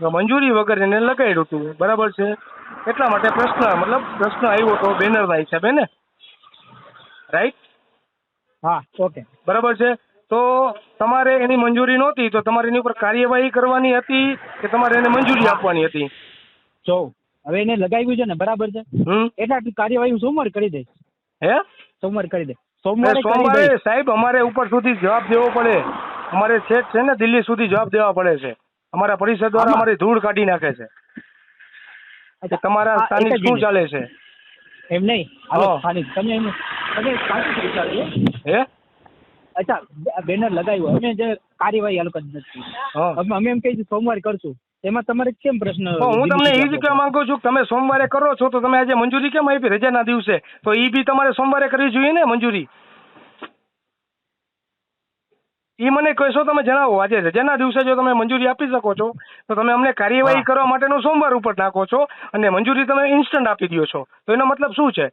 મંજૂરી વગર એને લગાડ્યું હતું. બરાબર છે? એટલા માટે પ્રશ્ન મતલબ પ્રશ્ન આવ્યો તો બેનરના હિસાબે ને? રાઈટ હા ઓકે બરાબર છે? તો તમારે એની મંજૂરી નહોતી તો તમારે એની ઉપર કાર્યવાહી કરવાની હતી કે તમારે એને મંજૂરી આપવાની હતી? જો હવે એને લગાવ્યું છે ને બરાબર છે? એટલે આટલી કાર્યવાહી હું સોમવાર કરી દઈશ. હે? સોમવાર કરી દે એ સોમવારે સોમવારે સાહેબ અમારે ઉપર સુધી જવાબ દેવો પડે. અમારે છેક છે ને દિલ્હી સુધી જવાબ દેવા પડે છે. અમારા પરિષદ દ્વારા અમારી ધૂળ કાઢી નાખે છે. તમારા સ્થાનિક શું ચાલે છે? એમ નહીં સ્થાનિક. તમે એમ તમે હે? અચ્છા બેનર લગાવ્યું. અમે જે કાર્યવાહી હાલ કરી નથી. અમે એમ કહીએ સોમવારે કરશું. એમાં તમારે કેમ પ્રશ્ન હું તમને એ જ કહેવા માંગુ છું કે તમે સોમવારે કરો છો તો તમે આજે મંજૂરી કેમ આપી? રજાના દિવસે. તો એ બી તમારે સોમવારે કરવી જોઈએ ને મંજૂરી? એ મને કહેશો તમે જણાવો. આજે રજાના દિવસે જો તમે મંજૂરી આપી શકો છો તો તમે અમને કાર્યવાહી. કરવા માટેનો સોમવાર ઉપર નાખો છો અને મંજૂરી તમે ઇન્સ્ટન્ટ આપી દો છો. તો એનો મતલબ શું છે?